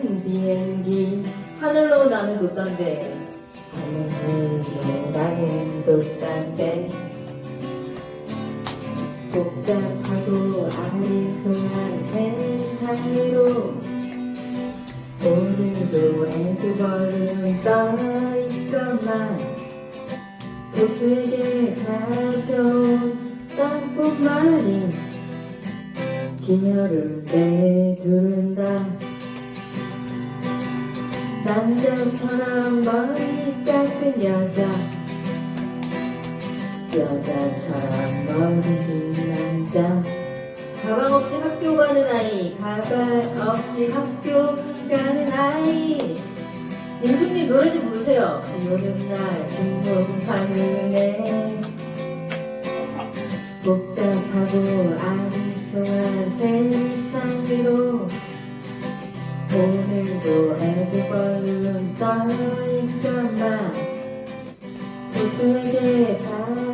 비행기 하늘로 나는 돛담배. 하늘로 나는 돛담배. 복잡하고 아리송한 세상 위로. 오늘도 애두벌은 떠있건만. 보스에게 잡혀온 땅뿐만이 기녀를 내두른다 남자처럼 머리 깎은 여자. 여자처럼 머리 긴 남자. 가방 없이 학교 가는 아이. 가방 없이 학교 가는 아이. 민수님 노래 좀 부르세요. 비 오는 날 신봉하늘에 복잡하고 아리송한 세상으로 오늘도 애들벌룬 떠있건만. 보수에게 잘